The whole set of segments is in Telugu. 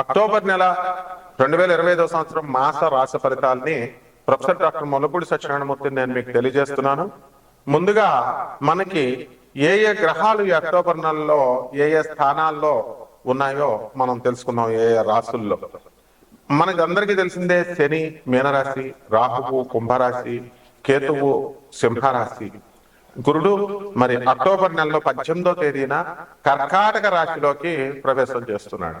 అక్టోబర్ నెల రెండు వేల ఇరవై ఐదో సంవత్సరం మాస రాశి ఫలితాల్ని ప్రొఫెసర్ డాక్టర్ మొలపూడి సత్యనారాయణమూర్తిని నేను మీకు తెలియజేస్తున్నాను. ముందుగా మనకి ఏ ఏ గ్రహాలు ఈ అక్టోబర్ నెలలో ఏ ఏ స్థానాల్లో ఉన్నాయో మనం తెలుసుకుందాం ఏ ఏ రాసుల్లో మనకి అందరికీ తెలిసిందే శని మీనరాశి రాహువు కుంభరాశి కేతువు సింహరాశి. గురుడు మరి అక్టోబర్ నెలలో పద్దెనిమిదో తేదీన కర్కాటక రాశిలోకి ప్రవేశం చేస్తున్నాడు.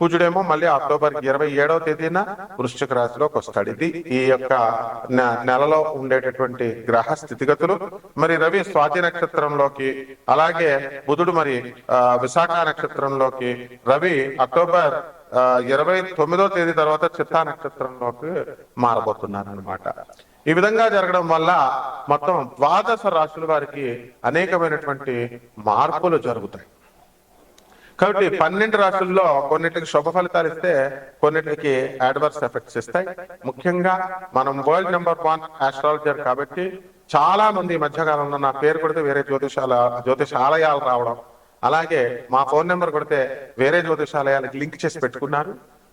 కుజుడేమో మళ్ళీ అక్టోబర్ ఇరవై ఏడవ తేదీన వృశ్చిక రాశిలోకి వస్తాడు. ఇది ఈ యొక్క నెలలో ఉండేటటువంటి గ్రహ స్థితిగతులు. మరి రవి స్వాతి నక్షత్రంలోకి అలాగే బుధుడు మరి ఆ, విశాఖ నక్షత్రంలోకి రవి అక్టోబర్ ఇరవై తొమ్మిదో తేదీ తర్వాత చిత్తా నక్షత్రంలోకి మారబోతున్నారు అనమాట ఈ విధంగా జరగడం వల్ల మొత్తం ద్వాదశ రాశుల వారికి అనేకమైనటువంటి మార్పులు జరుగుతాయి. కాబట్టి పన్నెండు రాశుల్లో కొన్నిటికి శుభ ఫలితాలు ఇస్తే కొన్నిటికి అడ్వర్స్ ఎఫెక్ట్స్ ఇస్తాయి. ముఖ్యంగా మనం వరల్డ్ నెంబర్ వన్ ఆస్ట్రాలజర్ కాబట్టి చాలా మంది మధ్యకాలంలో నా పేరు కొడితే వేరే జ్యోతిషాల జ్యోతిషాలయాలు రావడం. అలాగే మా ఫోన్ నెంబర్ కొడితే వేరే జ్యోతిషాలయాలకు లింక్ చేసి పెట్టుకున్నారు.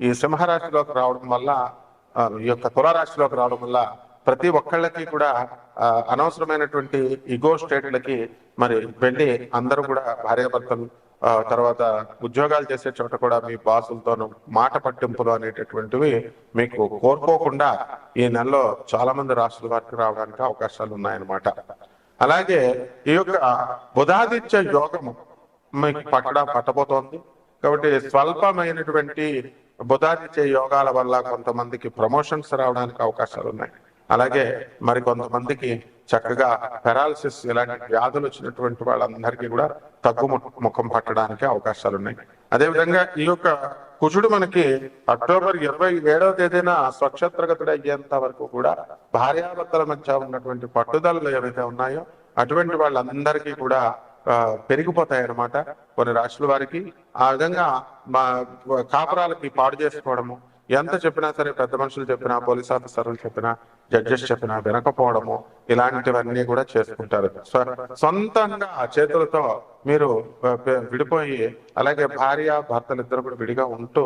ఈ సింహరాశిలోకి రావడం వల్ల ఈ యొక్క తులారాశిలోకి రావడం వల్ల ప్రతి ఒక్కళ్ళకి కూడా అనవసరమైనటువంటి ఇగో స్టేట్లకి మరి వెళ్ళి అందరూ కూడా భార్యాభర్తలు తర్వాత ఉద్యోగాలు చేసే చోట కూడా మీ బాసులతోనూ మాట పట్టింపులు అనేటటువంటివి మీకు కోరుకోకుండా ఈ నెలలో చాలా మంది రాష్ట్రాల వారికి రావడానికి అవకాశాలు ఉన్నాయన్నమాట అలాగే ఈ యొక్క బుధాదిత్య యోగము మీకు పట్టడా పట్టబోతోంది. కాబట్టి స్వల్పమైనటువంటి బుధాదిత్య యోగాల వల్ల కొంతమందికి ప్రమోషన్స్ రావడానికి అవకాశాలు ఉన్నాయి. అలాగే మరి కొంతమందికి చక్కగా పెరాలసిస్ ఇలాంటి వ్యాధులు వచ్చినటువంటి వాళ్ళందరికీ కూడా తగ్గు ముఖం పట్టడానికి అవకాశాలు ఉన్నాయి. అదేవిధంగా ఈ యొక్క కుజుడు మనకి అక్టోబర్ ఇరవై ఏడవ తేదీన స్వక్షత్రగతుడు అయ్యేంత వరకు కూడా భార్యాభర్తల మధ్య ఉన్నటువంటి పట్టుదలలు ఏవైతే ఉన్నాయో అటువంటి వాళ్ళందరికీ కూడా పెరిగిపోతాయి అన్నమాట కొన్ని రాష్ట్రాల వారికి. ఆ విధంగా మా కాపురాలకి పాడు చేసుకోవడము ఎంత చెప్పినా సరే పెద్ద మనుషులు చెప్పినా పోలీస్ ఆఫీసర్లు చెప్పినా జడ్జెస్ చెప్పినా వినకపోవడము ఇలాంటివన్నీ కూడా చేసుకుంటారు. సొంతంగా చేతులతో మీరు విడిపోయి అలాగే భార్య భర్తలు ఇద్దరు కూడా విడిగా ఉంటూ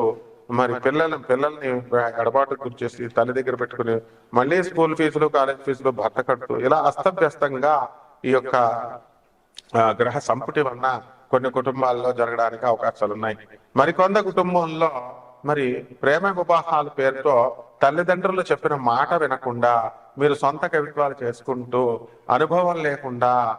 మరి పిల్లల పిల్లల్ని ఎడబాటు గురిచేసి తల్లి దగ్గర పెట్టుకుని మళ్ళీ స్కూల్ ఫీజులు కాలేజ్ ఫీజులు భర్త కడుతూ ఇలా అస్తవ్యస్తంగా ఈ యొక్క గ్రహ సంపుటి వలన కొన్ని కుటుంబాల్లో జరగడానికి అవకాశాలు ఉన్నాయి మరికొంత కుటుంబంలో మరి ప్రేమ వివాహాల పేరుతో తల్లిదండ్రులు చెప్పిన మాట వినకుండా మీరు సొంత కవిత్వాలు చేసుకుంటూ అనుభవం లేకుండా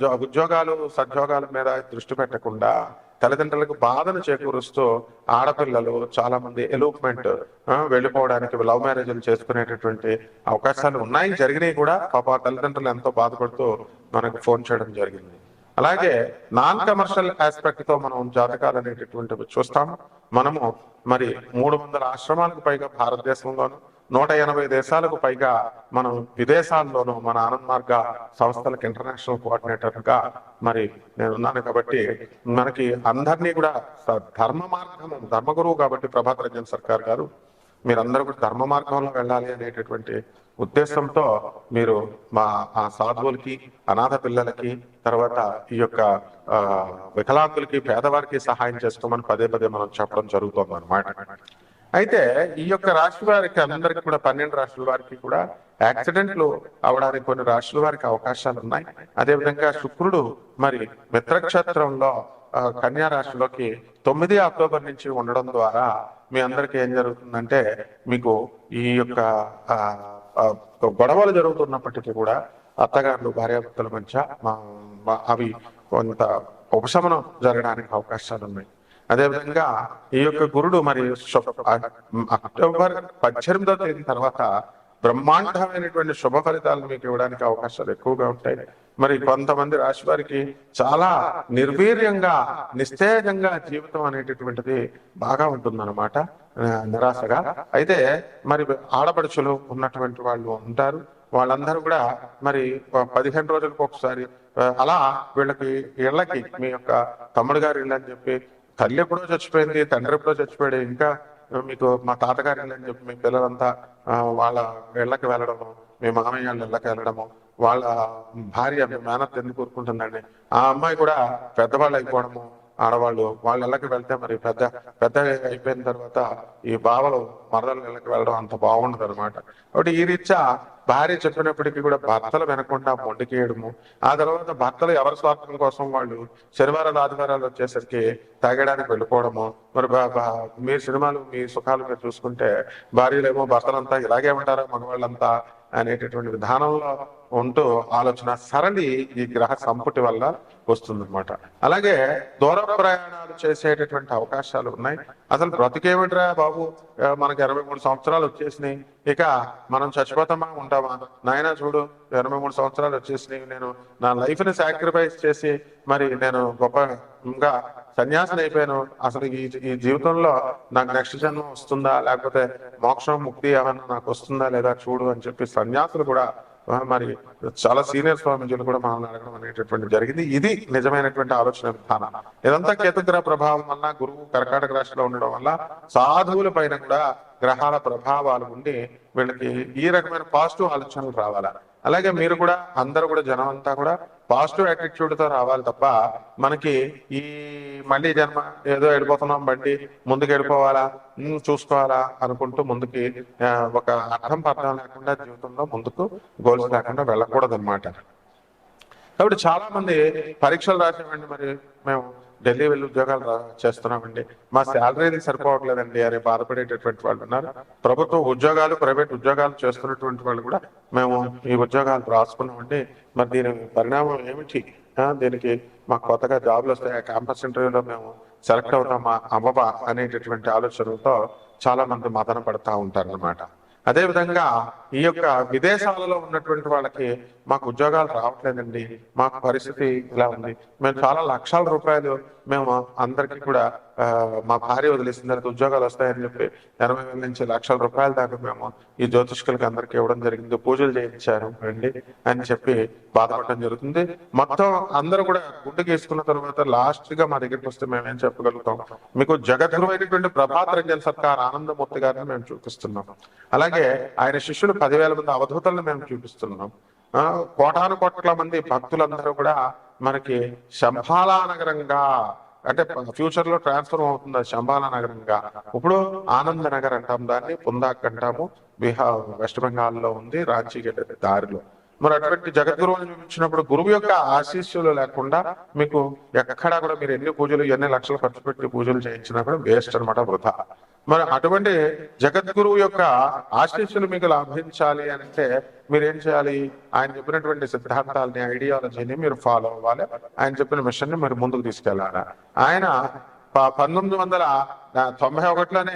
జో- ఉద్యోగాలు సద్యోగాల మీద దృష్టి పెట్టకుండా తల్లిదండ్రులకు బాధను చేకూరుస్తూ ఆడపిల్లలు చాలా మంది ఎలూప్మెంట్ వెళ్ళిపోవడానికి లవ్ మ్యారేజ్లు చేసుకునేటటువంటి అవకాశాలు ఉన్నాయి. జరిగినాయి కూడా పాప తల్లిదండ్రులు ఎంతో బాధపడుతూ మనకు ఫోన్ చేయడం జరిగింది. అలాగే నాన్ కమర్షియల్ ఆస్పెక్ట్తో మనం జాతకాలు అనేటటువంటివి చూస్తాము. మనము మరి మూడు వందల ఆశ్రమాలకు పైగా భారతదేశంలోను నూట ఎనభై దేశాలకు పైగా మనం విదేశాల్లోనూ మన ఆనంద్ మార్గ సంస్థలకు ఇంటర్నేషనల్ కోఆర్డినేటర్గా మరి నేను ఉన్నాను కాబట్టి మనకి అందరినీ కూడా ధర్మ మార్గం ధర్మగురువు కాబట్టి ప్రభాత్ రంజన్ సర్కార్ గారు మీరందరూ కూడా ధర్మ మార్గంలో వెళ్ళాలి అనేటటువంటి ఉద్దేశంతో మీరు మా ఆ సాధువులకి అనాథ పిల్లలకి తర్వాత ఈ యొక్క వికలాంగులకి పేదవారికి సహాయం చేసుకోమని పదే పదే మనం చెప్పడం జరుగుతుంది అనమాట అయితే ఈ యొక్క రాశి వారికి అందరికి కూడా పన్నెండు రాష్ట్రాల వారికి కూడా యాక్సిడెంట్లు అవడానికి కొన్ని రాష్ట్రాల వారికి అవకాశాలు ఉన్నాయి. అదేవిధంగా శుక్రుడు మరి మిత్రక్షేత్రంలో కన్యా రాశిలోకి తొమ్మిది అక్టోబర్ నుంచి ఉండడం ద్వారా మీ అందరికి ఏం జరుగుతుందంటే మీకు ఈ యొక్క గొడవలు జరుగుతున్నప్పటికీ కూడా అత్తగారులు భార్యాభర్తల మధ్య మా- అవి కొంత ఉపశమనం జరగడానికి అవకాశాలు ఉన్నాయి. అదేవిధంగా ఈ యొక్క గురుడు మరి అక్టోబర్ పద్దెనిమిదో తేదీ తర్వాత బ్రహ్మాండమైనటువంటి శుభ ఫలితాలను మీకు ఇవ్వడానికి అవకాశాలు ఎక్కువగా ఉంటాయి. మరి కొంతమంది రాశి వారికి చాలా నిర్వీర్యంగా నిస్తేజంగా జీవితం అనేటటువంటిది బాగా ఉంటుందన్నమాట. అనమాట నిరాశగా. అయితే మరి ఆడపడుచులు ఉన్నటువంటి వాళ్ళు ఉంటారు. వాళ్ళందరూ కూడా మరి పదిహేను రోజులకు ఒకసారి అలా వీళ్ళకి ఇళ్ళకి మీ యొక్క తమ్ముడు గారి ఇల్లు అని చెప్పి తల్లి ఎప్పుడో చచ్చిపోయింది తండ్రి ఎప్పుడో చచ్చిపోయాడు ఇంకా మీకు మా తాతగారి ఇల్లు అని చెప్పి మీ పిల్లలంతా వాళ్ళ ఇళ్ళకి వెళ్ళడము మీ మామయ్య వాళ్ళ ఇళ్ళకి వెళ్ళడము వాళ్ళ భార్య మీ మేనత్ ఎందుకు కోరుకుంటుందండి? ఆ అమ్మాయి కూడా పెద్దవాళ్ళు అయిపోవడము ఆడవాళ్ళు వాళ్ళ ఇళ్ళకి వెళ్తే మరి పెద్ద పెద్ద అయిపోయిన తర్వాత ఈ బావలు మరదల ఇళ్ళకి వెళ్ళడం అంత బాగుండదు అనమాట కాబట్టి ఈ రీత్యా భార్య చెప్పినప్పటికీ కూడా భర్తలు వినకుండా మొండికేయడము ఆ తర్వాత భర్తలు ఎవరి స్వార్థం కోసం వాళ్ళు శనివారాలు ఆదివారాలు వచ్చేసరికి తాగడానికి వెళ్ళిపోవడము మరి మీ సినిమాలు మీ సుఖాలు మీరు చూసుకుంటే భార్యలేమో భర్తలంతా ఇలాగే ఉంటారా మగవాళ్ళంతా అనేటటువంటి విధానంలో ఉంటూ ఆలోచన సరళి ఈ గ్రహ సంపుటి వల్ల వస్తుందన్నమాట. అలాగే దూర ప్రయాణాలు చేసేటటువంటి అవకాశాలు ఉన్నాయి. అసలు బ్రతికేమిట్రా బాబు? మనకి ఇరవై మూడు సంవత్సరాలు వచ్చేసినాయి. ఇక మనం చచ్చిపోతామా? ఉంటామా? నాయనా చూడు ఇరవై మూడు సంవత్సరాలు వచ్చేసినాయి. నేను నా లైఫ్ని సాక్రిఫైస్ చేసి మరి నేను గొప్పగా సన్యాసిని అయిపోయాను. అసలు ఈ ఈ జీవితంలో నాకు నెక్స్ట్ జన్మ వస్తుందా? లేకపోతే మోక్షం ముక్తి ఏమన్నా నాకు వస్తుందా లేదా చూడు అని చెప్పి సన్యాసులు కూడా మరి చాలా సీనియర్ స్వామీజీలు కూడా మనల్ని అడగడం అనేటటువంటి జరిగింది. ఇది నిజమైనటువంటి ఆలోచన విధానం. ఇదంతా కేతుగ్రహ ప్రభావం వల్ల గురువు కర్కాటక రాశిలో ఉండడం వల్ల సాధువుల పైన కూడా గ్రహాల ప్రభావాలు ఉండి వీళ్ళకి ఈ రకమైన పాజిటివ్ ఆలోచనలు రావాలా? అలాగే మీరు కూడా అందరూ కూడా జనం అంతా కూడా పాజిటివ్ యాటిట్యూడ్తో రావాలి తప్ప మనకి ఈ మళ్ళీ జన్మ ఏదో వెళ్ళిపోతున్నాం బండి ముందుకు ఉమ్, చూసుకోవాలా అనుకుంటూ ముందుకి ఒక అర్థం పర్థం లేకుండా జీవితంలో ముందుకు గోల్స్ లేకుండా వెళ్ళకూడదు అనమాట కాబట్టి చాలా మంది పరీక్షలు రాసామండి మరి మేము ఢిల్లీ వెళ్ళి ఉద్యోగాలు చేస్తున్నామండి. మా శాలరీ సరిపోవట్లేదండి. అని బాధపడేటటువంటి వాళ్ళు ఉన్నారు. ప్రభుత్వ ఉద్యోగాలు ప్రైవేట్ ఉద్యోగాలు చేస్తున్నటువంటి వాళ్ళు కూడా మేము ఈ ఉద్యోగాలు రాసుకున్నామండి. మరి దీని పరిణామం ఏమిటి? దీనికి మాకు కొత్తగా జాబ్లు వస్తాయి. క్యాంపస్ ఇంటర్వ్యూలో మేము సెలెక్ట్ అవుతామా అవ్వవా అనేటటువంటి ఆలోచనలతో చాలా మంది మదన పడతా ఉంటారు అనమాట అదే విధంగా ఈ యొక్క విదేశాలలో ఉన్నటువంటి వాళ్ళకి మాకు ఉద్యోగాలు రావట్లేదండి మాకు పరిస్థితి ఇలా ఉంది. మేము చాలా లక్షల రూపాయలు మేము అందరికీ కూడా మా భార్య వదిలేసిన తర్వాత ఉద్యోగాలు వస్తాయని చెప్పి ఎనభై వేల నుంచి లక్షల రూపాయల దాకా మేము ఈ జ్యోతిష్కులకి అందరికీ ఇవ్వడం జరిగింది పూజలు చేయించారు అండి అని చెప్పి బాధపడడం జరుగుతుంది. మొత్తం అందరూ కూడా గుడ్డు గీసుకున్న తర్వాత లాస్ట్గా మా దగ్గరికి వస్తే మేము ఏం చెప్పగలుగుతాం? మీకు జగద్గురువైనటువంటి ప్రభాత్ రంజన్ సర్కార్ ఆనందమూర్తి గారిని మేము చూపిస్తున్నాం. అలాగే ఆయన శిష్యులు పదివేల మంది అవధూతలను మేము చూపిస్తున్నాం. కోటాను కోట్ల మంది భక్తులందరూ కూడా మనకి శంభాలా నగరంగా అంటే ఫ్యూచర్లో ట్రాన్స్ఫర్ అవుతుంది అది నగరంగా. ఇప్పుడు ఆనంద నగర్ అంటాం దాన్ని పుందాక్ అంటాము. బీహార్ వెస్ట్ బెంగాల్లో ఉంది రాంచీకి దారిలో. మరి అటువంటి జగద్గురువుని చూపించినప్పుడు గురువు యొక్క ఆశీస్సులు లేకుండా మీకు ఎక్కడా కూడా మీరు ఎన్ని పూజలు ఎన్ని లక్షలు ఖర్చు పెట్టి పూజలు చేయించినా కూడా వేస్ట్ అనమాట వృధా. మరి అటువంటి జగద్గురువు యొక్క ఆశీస్సులు మీకు లాభించాలి అని అంటే మీరేం చేయాలి? ఆయన చెప్పినటువంటి సిద్ధాంతాలని ఐడియాలజీని మీరు ఫాలో అవ్వాలి. ఆయన చెప్పిన మిషన్ని మీరు ముందుకు తీసుకెళ్ళాలి? ఆయన పంతొమ్మిది వందల తొంభై ఒకటిలోనే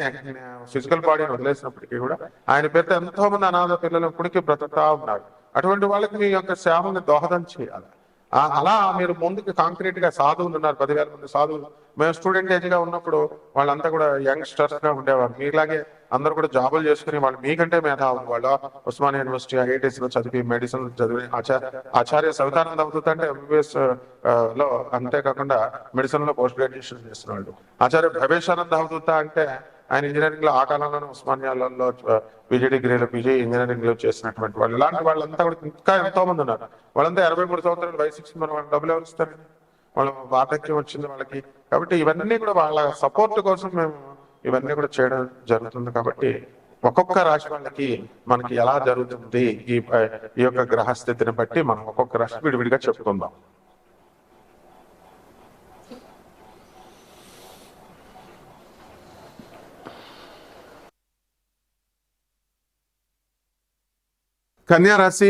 ఫిజికల్ బాడీని వదిలేసినప్పటికీ కూడా ఆయన పేరుతో ఎంతో మంది అనాథ పిల్లలు ఇప్పటికీ బ్రతుకుతా ఉన్నారు. అటువంటి వాళ్ళకి మీ యొక్క సేవల్ని దోహదం చేయాలి? అలా మీరు ముందుకు కాంక్రీట్గా సాధువులు ఉన్నారు పదివేల మంది సాధువులు. మేము స్టూడెంట్ ఏజ్గా ఉన్నప్పుడు వాళ్ళంతా కూడా యంగ్స్టర్స్గా ఉండేవారు. మీలాగే అందరూ కూడా జాబులు చేసుకుని వాళ్ళు మీకంటే మేధావులు వాళ్ళు. ఉస్మానియా యూనివర్సిటీ ఐఐటీస్లో చదివి మెడిసిన్ చదివి ఆచార్య ఆచార్య సవితానంద అవధూత అంటే ఎంబీబీఎస్లో అంతేకాకుండా మెడిసిన్లో పోస్ట్ గ్రాడ్యుయేషన్ చేస్తున్నాడు ఆచార్య భవేశానంద అవుతుందా అంటే ఆయన ఇంజనీరింగ్లో ఆ కాలంలోనే ఉస్మానియాలలో పీజీ డిగ్రీలో పీజీ ఇంజనీరింగ్లో చేసినటువంటి వాళ్ళు. ఇలాంటి వాళ్ళంతా కూడా ఇంకా ఎంతో మంది ఉన్నారు. వాళ్ళంతా ఇరవై మూడు సంవత్సరాలు వయసు ఇచ్చింది వాళ్ళు వాళ్ళకి డబ్బులు ఎవరు ఇస్తారండి వాళ్ళ వార్ధక్యం వచ్చింది వాళ్ళకి. కాబట్టి ఇవన్నీ కూడా వాళ్ళ సపోర్ట్ కోసం మేము ఇవన్నీ కూడా చేయడం జరుగుతుంది కాబట్టి ఒక్కొక్క రాశి వాళ్ళకి మనకి ఎలా జరుగుతుంది ఈ ఈ యొక్క గ్రహస్థితిని బట్టి మనం ఒక్కొక్క రాశి విడివిడిగా చెప్పుకుందాం. కన్యారాశి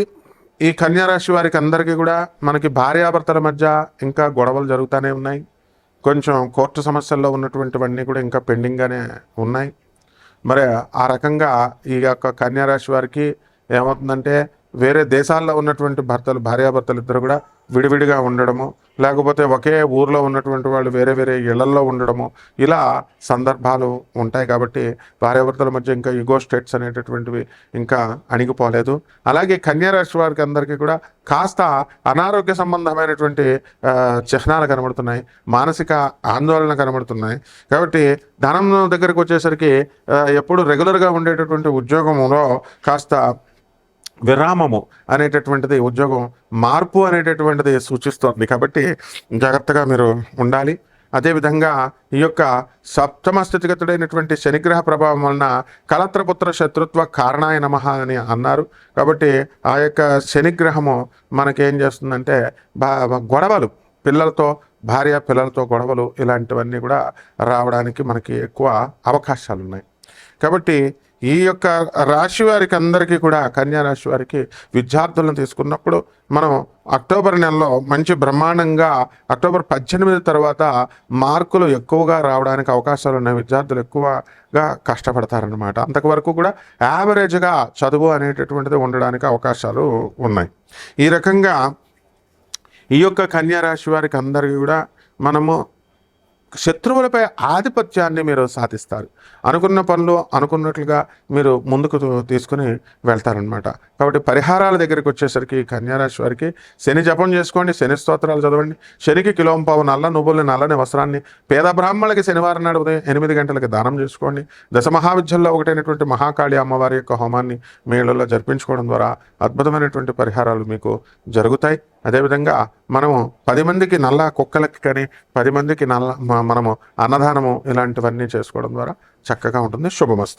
ఈ కన్యారాశి వారికి అందరికీ కూడా మనకి భార్యాభర్తల మధ్య ఇంకా గొడవలు జరుగుతూనే ఉన్నాయి. కొంచెం కోర్టు సమస్యల్లో ఉన్నటువంటివన్నీ కూడా ఇంకా పెండింగ్గానే ఉన్నాయి. మరి ఆ రకంగా ఈ యొక్క కన్యారాశి వారికి ఏమవుతుందంటే వేరే దేశాల్లో ఉన్నటువంటి భర్తలు భార్యాభర్తలు ఇద్దరు కూడా విడివిడిగా ఉండడము లేకపోతే ఒకే ఊర్లో ఉన్నటువంటి వాళ్ళు వేరే వేరే ఇళ్ళల్లో ఉండడము ఇలా సందర్భాలు ఉంటాయి కాబట్టి భార్యాభర్తల మధ్య ఇంకా ఇగో స్టేట్స్ అనేటటువంటివి ఇంకా అణిగిపోలేదు. అలాగే కన్యారాశి వారికి అందరికీ కూడా కాస్త అనారోగ్య సంబంధమైనటువంటి చిహ్నాలు కనబడుతున్నాయి మానసిక ఆందోళన కనబడుతున్నాయి. కాబట్టి ధనం దగ్గరకు వచ్చేసరికి ఎప్పుడు రెగ్యులర్గా ఉండేటటువంటి ఉద్యోగంలో కాస్త విరామము అనేటటువంటిది ఉద్యోగం మార్పు అనేటటువంటిది సూచిస్తోంది. కాబట్టి జాగ్రత్తగా మీరు ఉండాలి. అదేవిధంగా ఈ యొక్క సప్తమ స్థితిగతుడైనటువంటి శనిగ్రహ ప్రభావం వలన కలత్రపుత్ర శత్రుత్వ కారణాయ నమ అని అన్నారు. కాబట్టి ఆ యొక్క శనిగ్రహము మనకేం చేస్తుందంటే బా గొడవలు పిల్లలతో భార్య పిల్లలతో గొడవలు ఇలాంటివన్నీ కూడా రావడానికి మనకి ఎక్కువ అవకాశాలు ఉన్నాయి కాబట్టి ఈ యొక్క రాశి వారికి అందరికీ కూడా కన్యా రాశి వారికి విద్యార్థులను తీసుకున్నప్పుడు మనం అక్టోబర్ నెలలో మంచి బ్రహ్మాండంగా అక్టోబర్ పద్దెనిమిది తర్వాత మార్కులు ఎక్కువగా రావడానికి అవకాశాలు ఉన్నాయి. విద్యార్థులు ఎక్కువగా కష్టపడతారనమాట అంతవరకు కూడా యావరేజ్గా చదువు అనేటటువంటిది ఉండడానికి అవకాశాలు ఉన్నాయి. ఈ రకంగా ఈ యొక్క కన్యా రాశి వారికి అందరికీ కూడా మనము శత్రువులపై ఆధిపత్యాన్ని మీరు సాధిస్తారు. అనుకున్న పనులు అనుకున్నట్లుగా మీరు ముందుకు తీసుకుని వెళ్తారనమాట కాబట్టి పరిహారాల దగ్గరికి వచ్చేసరికి కన్యారాశి వారికి శని జపం చేసుకోండి శని స్తోత్రాలు చదవండి. శనికి కిలోంపావు నల్ల నువ్వుల్ని నల్లని వస్త్రాన్ని పేద బ్రాహ్మణులకి శనివారం నాడు ఉదయం ఎనిమిది గంటలకి దానం చేసుకోండి. దశ మహావిద్యల్లో ఒకటైనటువంటి మహాకాళి అమ్మవారి యొక్క హోమాన్ని మేళల్లో జరిపించుకోవడం ద్వారా అద్భుతమైనటువంటి పరిహారాలు మీకు జరుగుతాయి. అదేవిధంగా మనము పది మందికి నల్ల కుక్కలకి కానీ పది మందికి నల్ల మ- మనము అన్నదానము ఇలాంటివన్నీ చేసుకోవడం ద్వారా చక్కగా ఉంటుంది. శుభమస్తు.